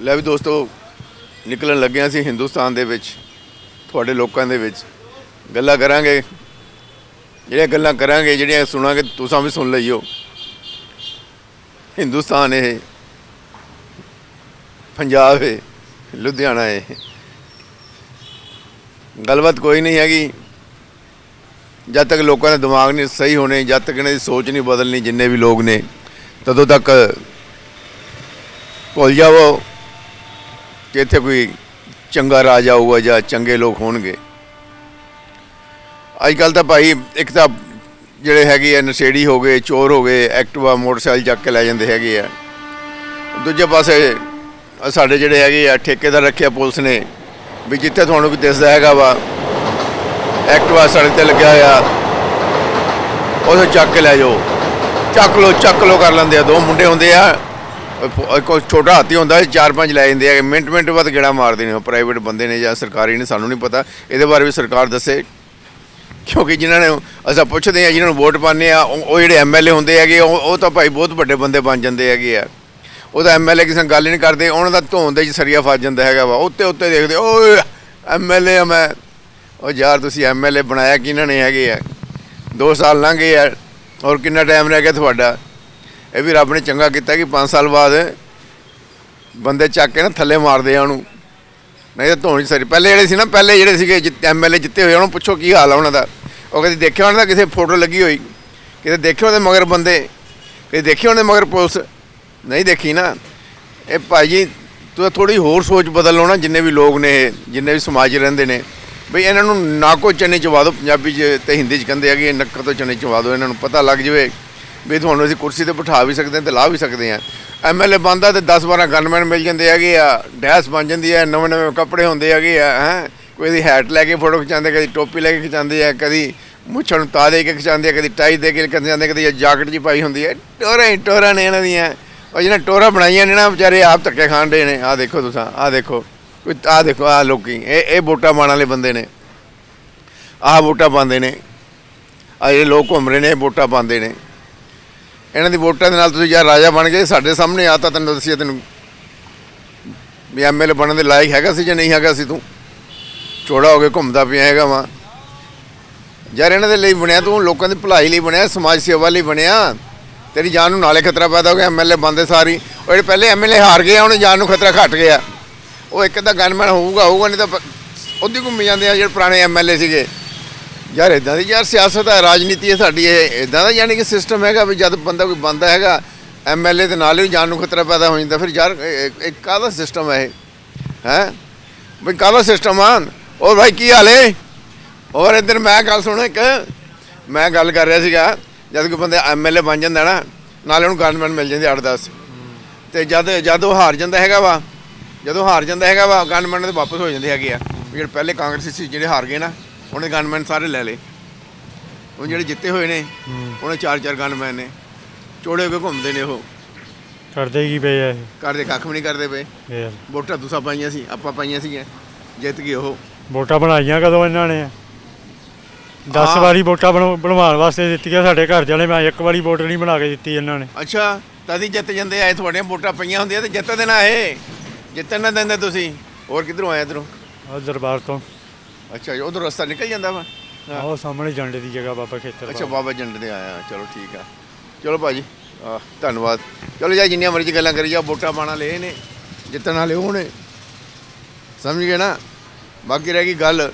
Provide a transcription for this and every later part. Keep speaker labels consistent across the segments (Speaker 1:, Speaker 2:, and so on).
Speaker 1: ਲੈ ਵੀ ਦੋਸਤੋ, ਨਿਕਲਣ ਲੱਗਿਆ ਅਸੀਂ ਹਿੰਦੁਸਤਾਨ ਦੇ ਵਿੱਚ, ਤੁਹਾਡੇ ਲੋਕਾਂ ਦੇ ਵਿੱਚ। ਗੱਲਾਂ ਕਰਾਂਗੇ, ਜਿਹੜੀਆਂ ਗੱਲਾਂ ਕਰਾਂਗੇ, ਜਿਹੜੀਆਂ ਸੁਣਾਂਗੇ, ਤੁਸੀਂ ਵੀ ਸੁਣ ਲਈਓ। ਹਿੰਦੁਸਤਾਨ ਇਹ, ਪੰਜਾਬ ਹੈ ਲੁਧਿਆਣਾ ਹੈ ਗੱਲਬਾਤ ਕੋਈ ਨਹੀਂ ਹੈਗੀ। ਜਦ ਤੱਕ ਲੋਕਾਂ ਦੇ ਦਿਮਾਗ ਨਹੀਂ ਸਹੀ ਹੋਣੇ, ਜਦ ਤੱਕ ਇਹਨਾਂ ਦੀ ਸੋਚ ਨਹੀਂ ਬਦਲਣੀ, ਜਿੰਨੇ ਵੀ ਲੋਕ ਨੇ, ਤਦੋਂ ਤੱਕ ਭੁੱਲ ਜਾਵੋ। ਕਿ ਇੱਥੇ ਕੋਈ ਚੰਗਾ ਰਾਜ ਆਊਗਾ ਜਾਂ ਚੰਗੇ ਲੋਕ ਹੋਣਗੇ। ਅੱਜ ਕੱਲ ਤਾਂ ਭਾਈ ਇੱਕ ਤਾਂ ਜਿਹੜੇ ਹੈਗੇ ਆ, ਨਸ਼ੇੜੀ ਹੋ ਗਏ, ਚੋਰ ਹੋ ਗਏ, ਐਕਟਿਵਾ, ਮੋਟਰਸਾਈਕਲ ਚੱਕ ਕੇ ਲੈ ਜਾਂਦੇ ਹੈਗੇ ਆ। ਦੂਜੇ ਪਾਸੇ ਸਾਡੇ ਜਿਹੜੇ ਹੈਗੇ ਆ, ਠੇਕੇਦਾਰ ਰੱਖਿਆ ਪੁਲਿਸ ਨੇ ਵੀ ਜਿੱਥੇ ਤੁਹਾਨੂੰ ਕੋਈ ਦਿਸਦਾ ਹੈਗਾ ਵਾ, ਐਕਟਿਵਾ ਸੜਕ ਤੇ ਲੱਗਿਆ ਹੋਇਆ ਉਹਨੂੰ ਚੱਕ ਕੇ ਲੈ ਜਾਓ। ਚੱਕ ਲੋ ਚੱਕ ਲੋ ਕਰ ਲੈਂਦੇ ਆ, ਦੋ ਮੁੰਡੇ ਹੁੰਦੇ ਆ। ਕੋਈ ਛੋਟਾ ਹਾਥੀ ਹੁੰਦਾ ਚਾਰ ਪੰਜ ਲੈ ਜਾਂਦੇ ਆ ਮਿੰਟ ਮਿੰਟ ਬਾਅਦ ਗੇੜਾ ਮਾਰਦੇ ਨੇ ਪ੍ਰਾਈਵੇਟ ਬੰਦੇ ਨੇ ਜਾਂ ਸਰਕਾਰੀ ਨੇ, ਸਾਨੂੰ ਨਹੀਂ ਪਤਾ। ਇਹਦੇ ਬਾਰੇ ਵੀ ਸਰਕਾਰ ਦੱਸੇ। ਕਿਉਂਕਿ ਜਿਨ੍ਹਾਂ ਨੇ ਅਸਾਂ ਪੁੱਛਦੇ ਆ ਜਿਨ੍ਹਾਂ ਨੂੰ ਵੋਟ ਪਾਉਂਦੇ ਆ ਉਹ ਉਹ ਜਿਹੜੇ ਐਮਐਲਏ ਹੁੰਦੇ ਹੈਗੇ, ਉਹ ਉਹ ਤਾਂ ਭਾਈ ਬਹੁਤ ਵੱਡੇ ਬੰਦੇ ਬਣ ਜਾਂਦੇ ਹੈਗੇ ਆ। ਉਹ ਤਾਂ ਐਮਐਲਏ ਕਿਸੇ ਨਾਲ ਗੱਲ ਹੀ ਨਹੀਂ ਕਰਦੇ। ਉਹਨਾਂ ਦਾ ਧੋਣ ਦੇ ਚ ਸਰੀਆ ਫਸ ਜਾਂਦਾ ਹੈਗਾ ਵਾ। ਉੱਤੇ ਉੱਤੇ ਦੇਖਦੇ, ਓਏ ਐਮਐਲਏ ਆ ਮੈਂ। ਉਹ ਯਾਰ, ਤੁਸੀਂ ਐਮਐਲਏ ਬਣਾਇਆ ਕਿਹਨਾਂ ਨੇ ਹੈਗੇ ਆ? 2 ਸਾਲ ਲੰਘ ਗਏ ਆ। ਔਰ ਕਿੰਨਾ ਟਾਈਮ ਰਹਿ ਗਿਆ ਤੁਹਾਡਾ? ਇਹ ਵੀ ਰੱਬ ਨੇ ਚੰਗਾ ਕੀਤਾ ਕਿ 5 ਸਾਲ ਬਾਅਦ ਬੰਦੇ ਚੱਕ ਕੇ ਨਾ ਥੱਲੇ ਮਾਰਦੇ ਆ ਉਹਨੂੰ। ਨਹੀਂ ਤਾਂ ਧੋਣੀ ਸਰੀ। ਪਹਿਲੇ ਜਿਹੜੇ ਸੀ ਨਾ ਪਹਿਲੇ ਜਿਹੜੇ ਸੀਗੇ ਐਮਐਲਏ ਜਿੱਤੇ ਹੋਏ ਉਹਨੂੰ ਪੁੱਛੋ ਕੀ ਹਾਲ ਆ ਉਹਨਾਂ ਦਾ। ਉਹ ਕਦੀ ਦੇਖਿਆ ਉਹਨਾਂ ਦਾ ਕਿਸੇ ਫੋਟੋ ਲੱਗੀ ਹੋਈ। ਕਿਤੇ ਦੇਖਿਆ ਉਹਦੇ ਮਗਰ ਬੰਦੇ। ਕਿਤੇ ਦੇਖਿਆ ਉਹਦੇ ਮਗਰ ਪੁਲਿਸ। ਨਹੀਂ ਦੇਖੀ ਨਾ। ਇਹ ਭਾਈ ਜੀ ਤੂੰ ਥੋੜੀ ਹੋਰ ਸੋਚ ਬਦਲ ਲਓ ਨਾ ਜਿੰਨੇ ਵੀ ਲੋਕ ਨੇ ਇਹ, ਜਿੰਨੇ ਵੀ ਸਮਾਜ 'ਚ ਰਹਿੰਦੇ ਨੇ। ਬਈ ਇਹਨਾਂ ਨੂੰ ਨਾ ਕੋ ਚਨੇ ਚਵਾ ਦਿਓ ਪੰਜਾਬੀ 'ਚ ਤੇ ਹਿੰਦੀ 'ਚ ਕਹਿੰਦੇ ਹੈਗੇ ਨੱਕ ਤੋਂ ਚਨੇ ਚਵਾ ਦਿਓ ਇਹਨਾਂ ਨੂੰ ਪਤਾ ਲੱਗ ਜਵੇ। ਵੀ ਤੁਹਾਨੂੰ ਅਸੀਂ ਕੁਰਸੀ ਤੇ ਬਿਠਾ ਵੀ ਸਕਦੇ ਹਾਂ ਤੇ ਲਾ ਵੀ ਸਕਦੇ ਹਾਂ। ਐਮਐਲਏ ਬੰਦਾ ਤੇ 10 12 ਗਨਮੈਨ ਮਿਲ ਜਾਂਦੇ ਹੈਗੇ ਆ, ਡੈਸ ਬਣ ਜਾਂਦੀ ਹੈ, ਨਵੇਂ ਨਵੇਂ ਕੱਪੜੇ ਹੁੰਦੇ ਹੈਗੇ ਆ, ਹੈ। ਕੋਈ ਦੀ ਹੈਟ ਲੈ ਕੇ ਫੋਟੋ ਖਿਚਾਉਂਦੇ, ਕਦੀ ਟੋਪੀ ਲੈ ਕੇ ਖਿਚਾਉਂਦੇ ਆ, ਕਦੀ ਮੁੱਛਾਂ ਨੂੰ ਤਾ ਦੇ ਕੇ ਖਿਚਾਉਂਦੇ ਆ, ਕਦੀ ਟਾਈ ਦੇ ਕੇ ਖਿਚਾਉਂਦੇ ਕਦੀ ਜਾਕਟ ਜੀ ਪਾਈ ਹੁੰਦੀ ਹੈ। ਟੋਰਾਂ ਹੀ ਟੋਰਾਂ ਨੇ ਇਹਨਾਂ ਦੀਆਂ। ਉਹ ਜਿਹਨਾਂ ਟੋਰਾਂ ਬਣਾਈਆਂ ਨੇ ਨਾ, ਵਿਚਾਰੇ ਆਪ ਧੱਕੇ ਖਾਣ ਦੇ ਨੇ। ਆਹ ਦੇਖੋ ਤੁਸੀਂ, ਆਹ ਦੇਖੋ। ਕੋਈ ਆਹ ਦੇਖੋ, ਆਹ ਲੋਕੀ, ਇਹ ਇਹ ਵੋਟਾਂ ਪਾਉਣ ਵਾਲੇ ਬੰਦੇ ਨੇ। ਆਹ ਵੋਟਾਂ ਪਾਉਂਦੇ ਨੇ। ਆ ਜਿਹੜੇ ਲੋਕ ਘੁੰਮ ਰਹੇ ਨੇ, ਇਹ ਵੋਟਾਂ ਪਾਉਂਦੇ ਨੇ। ਇਹਨਾਂ ਦੀ ਵੋਟਾਂ ਦੇ ਨਾਲ ਤੁਸੀਂ ਯਾਰ ਰਾਜਾ ਬਣ ਗਏ, ਸਾਡੇ ਸਾਹਮਣੇ ਆ ਤਾਂ ਤੈਨੂੰ ਦੱਸਿਆ ਤੈਨੂੰ ਵੀ ਐਮਐਲਏ ਬਣਨ ਦੇ ਲਾਇਕ ਹੈਗਾ ਸੀ ਜਾਂ ਨਹੀਂ ਹੈਗਾ ਸੀ ਤੂੰ? ਚੋੜਾ ਹੋ ਕੇ ਘੁੰਮਦਾ ਪਿਆ ਹੈਗਾ ਵਾ। ਯਾਰ ਇਹਨਾਂ ਦੇ ਲਈ ਬਣਿਆ ਤੂੰ, ਲੋਕਾਂ ਦੀ ਭਲਾਈ ਲਈ ਬਣਿਆ, ਸਮਾਜ ਸੇਵਾ ਲਈ ਬਣਿਆ। ਤੇਰੀ ਜਾਨ ਨੂੰ ਨਾਲੇ ਖਤਰਾ ਪੈਦਾ ਹੋ ਗਿਆ ਐਮਐਲਏ ਬੰਦੇ ਸਾਰੀ। ਉਹ ਜਿਹੜੇ ਪਹਿਲੇ ਐਮਐਲਏ ਹਾਰ ਗਏ ਆ, ਉਹਨੇ ਜਾਨ ਨੂੰ ਖਤਰਾ ਘਟ ਗਿਆ। ਉਹ ਇੱਕ ਤਾਂ ਗਨਮੈਨ ਹੋਊਗਾ ਹੋਊਗਾ, ਨਹੀਂ ਤਾਂ ਉਹਦੀ ਘੁੰਮੀ ਜਾਂਦੇ ਆ ਜਿਹੜੇ ਪੁਰਾਣੇ ਐਮਐਲਏ ਸੀਗੇ। ਯਾਰ ਇਦਾਂ ਦੀ ਯਾਰ ਸਿਆਸਤ ਹੈ, ਰਾਜਨੀਤੀ ਹੈ ਸਾਡੀ, ਇਹ ਇਦਾਂ ਦਾ ਯਾਨੀ ਕਿ ਸਿਸਟਮ ਹੈਗਾ ਵੀ ਜਦ ਬੰਦਾ ਕੋਈ ਬੰਦਾ ਹੈਗਾ ਐਮਐਲਏ ਦੇ ਨਾਲ ਹੀ ਜਾਨ ਨੂੰ ਖਤਰਾ ਪੈਦਾ ਹੋ ਜਾਂਦਾ, ਫਿਰ ਯਾਰ ਇਹ- ਕਾਹਦਾ ਸਿਸਟਮ ਹੈ ਇਹ? ਹੈ? ਵੀ ਕਾਹਦਾ ਸਿਸਟਮ ਆ? ਉਹ ਭਾਈ ਕੀ ਹਾਲ ਹੈ ਔਰ ਇੱਧਰ ਮੈਂ ਗੱਲ ਸੁਣ ਇੱਕ, ਮੈਂ ਗੱਲ ਕਰ ਰਿਹਾ ਸੀਗਾ, ਜਦ ਕੋਈ ਬੰਦਾ ਐਮਐਲਏ ਬਣ ਜਾਂਦਾ ਨਾ, ਨਾਲੇ ਉਹਨੂੰ ਗਵਰਨਮੈਂਟ ਮਿਲ ਜਾਂਦੀ 8-10 ਤੇ ਜਦ ਜਦ ਉਹ ਹਾਰ ਜਾਂਦਾ ਹੈਗਾ ਵਾ, ਜਦੋਂ ਹਾਰ ਜਾਂਦਾ ਹੈਗਾ ਵਾ ਗਵਰਨਮੈਂਟ ਦੇ ਵਾਪਸ ਹੋ ਜਾਂਦੇ ਹੈਗੇ ਆ। ਵੀ ਜਿਹੜੇ ਪਹਿਲੇ ਕਾਂਗਰਸੀ ਸੀ, ਜਿਹੜੇ ਹਾਰ ਗਏ ਨਾ ਉਹਨੇ ਗਨਮੈਨ ਸਾਰੇ ਲੈ ਲਏ। ਉਹ ਜਿਹੜੇ ਜਿੱਤੇ ਹੋਏ ਨੇ ਉਹਨੇ ਚਾਰ ਚਾਰ ਗਨਮੈਨ ਨੇ। ਚੋੜੇ ਹੋ ਕੇ ਘੁੰਮਦੇ ਨੇ ਉਹ।
Speaker 2: ਕਰਦੇ ਕੀ ਪਏ ਆ ਇਹ?
Speaker 1: ਕਰਦੇ ਕੱਖ ਵੀ ਨਹੀਂ ਕਰਦੇ ਪਏ। ਵੋਟਾਂ ਤੁਸੀਂ ਪਾਈਆਂ ਸੀ ਆਪਾਂ ਪਾਈਆਂ ਸੀਗੀਆਂ। ਜਿੱਤ ਗਏ ਉਹ।
Speaker 2: ਵੋਟਾਂ ਬਣਾਈਆਂ ਕਦੋਂ ਇਹਨਾਂ ਨੇ? 10
Speaker 1: ਹਾਂ।
Speaker 2: ਵਾਰੀ ਵੋਟਾਂ ਬਣ- ਬਣਵਾਉਣ ਵਾਸਤੇ ਦਿੱਤੀਆਂ ਸਾਡੇ ਘਰ ਵਾਲੇ ਮੈਂ ਇੱਕ ਵਾਰੀ ਵੋਟ ਨਹੀਂ ਬਣਾ ਕੇ ਦਿੱਤੀ ਇਹਨਾਂ ਨੇ।
Speaker 1: ਅੱਛਾ ਤਦ ਹੀ ਜਿੱਤ ਜਾਂਦੇ ਆਏ ਤੁਹਾਡੀਆਂ ਵੋਟਾਂ ਪਈਆਂ ਹੁੰਦੀਆਂ ਤੇ ਜਿੱਤ ਦੇਣਾ ਇਹ। ਜਿੱਤਣ ਨਾ ਦਿੰਦੇ ਤੁਸੀਂ। ਹੋਰ ਕਿੱਧਰੋਂ ਆਏ ਇੱਧਰੋਂ?
Speaker 2: ਆਹ ਦਰਬਾਰ ਤੋਂ।
Speaker 1: ਅੱਛਾ ਜੀ ਉਧਰ ਰਸਤਾ ਨਿਕਲ ਜਾਂਦਾ ਵਾ? ਹਾਂ।
Speaker 2: ਆਹ ਸਾਹਮਣੇ ਜੰਡੇ ਦੀ ਜਗ੍ਹਾ ਬਾਬਾ ਖੇਤਰ
Speaker 1: ਅੱਛਾ ਬਾਬਾ। ਜੰਡ ਦੇ ਆਇਆ ਚਲੋ ਠੀਕ ਆ। ਚਲੋ ਭਾਜੀ ਆਹ, ਧੰਨਵਾਦ। ਚਲੋ ਜੀ ਜਿੰਨੀਆਂ ਮਰਜ਼ੀ ਗੱਲਾਂ ਕਰੀ ਜਾ ਵੋਟਾਂ ਪਾਣਾ ਲਏ ਨੇ ਜਿੱਤਣ ਵਾਲੇ ਉਹ ਨੇ। ਸਮਝ ਗਏ ਨਾ? ਬਾਕੀ ਰਹਿ ਗਈ ਗੱਲ।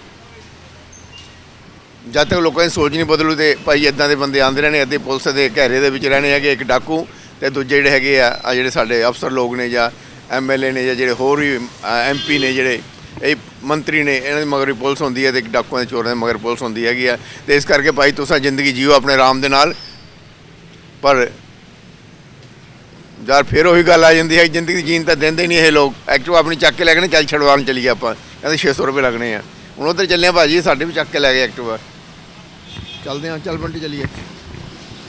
Speaker 1: ਜਦ ਤੱਕ ਲੋਕਾਂ ਦੀ ਸੋਚ ਨਹੀਂ ਬਦਲੂ ਤੇ ਭਾਈ ਇਦਾਂ ਦੇ ਬੰਦੇ ਆਂਦੇ ਰਹਿਣੇ ਅੱਧੇ ਪੁਲਿਸ ਦੇ ਘੇਰੇ ਦੇ ਵਿੱਚ ਰਹਿਣੇ ਹੈਗੇ ਇੱਕ ਡਾਕੂ ਤੇ ਦੂਜੇ ਜਿਹੜੇ ਹੈਗੇ ਆ ਆ ਜਿਹੜੇ ਸਾਡੇ ਅਫਸਰ ਲੋਕ ਨੇ ਜਾਂ ਐਮਐਲਏ ਨੇ ਜਾਂ ਜਿਹੜੇ ਹੋਰ ਵੀ ਐਮਪੀ ਨੇ ਜਿਹੜੇ ਇਹ ਮੰਤਰੀ ਨੇ, ਇਹਨਾਂ ਦੇ ਮਗਰ ਪੁਲਿਸ ਹੁੰਦੀ ਹੈ ਤੇ ਇੱਕ ਡਾਕੂਆਂ ਦੇ ਚੋਰਾਂ ਦੇ ਮਗਰ ਪੁਲਿਸ ਹੁੰਦੀ ਹੈਗੀ ਆ। ਤੇ ਇਸ ਕਰਕੇ ਭਾਈ ਤੁਸੀਂ ਜ਼ਿੰਦਗੀ ਜੀਓ ਆਪਣੇ ਆਰਾਮ ਦੇ ਨਾਲ। ਪਰ ਯਾਰ ਫਿਰ ਉਹੀ ਗੱਲ ਆ ਜਾਂਦੀ ਹੈ ਜ਼ਿੰਦਗੀ ਜੀਣ ਤਾਂ ਦਿੰਦੇ ਨਹੀਂ ਇਹ ਲੋਕ। ਐਕਟਿਵ ਆਪਣੀ ਚੱਕ ਕੇ ਲੈ ਗਏ ਨੇ, ਚੱਲ ਛੜਵਾਉਣ ਚਲੀਏ ਆਪਾਂ। ਕਹਿੰਦੇ 600 ਰੁਪਏ ਲੱਗਣੇ ਆ। ਹੁਣ ਉਧਰ ਚੱਲੇ ਆ ਭਾਜੀ, ਸਾਡੇ ਵੀ ਚੱਕ ਕੇ ਲੈ ਗਏ ਐਕਟਿਵਾ ਚੱਲਦੇ ਆ ਚੱਲ ਬੰਟੀ ਚਲੀਏ।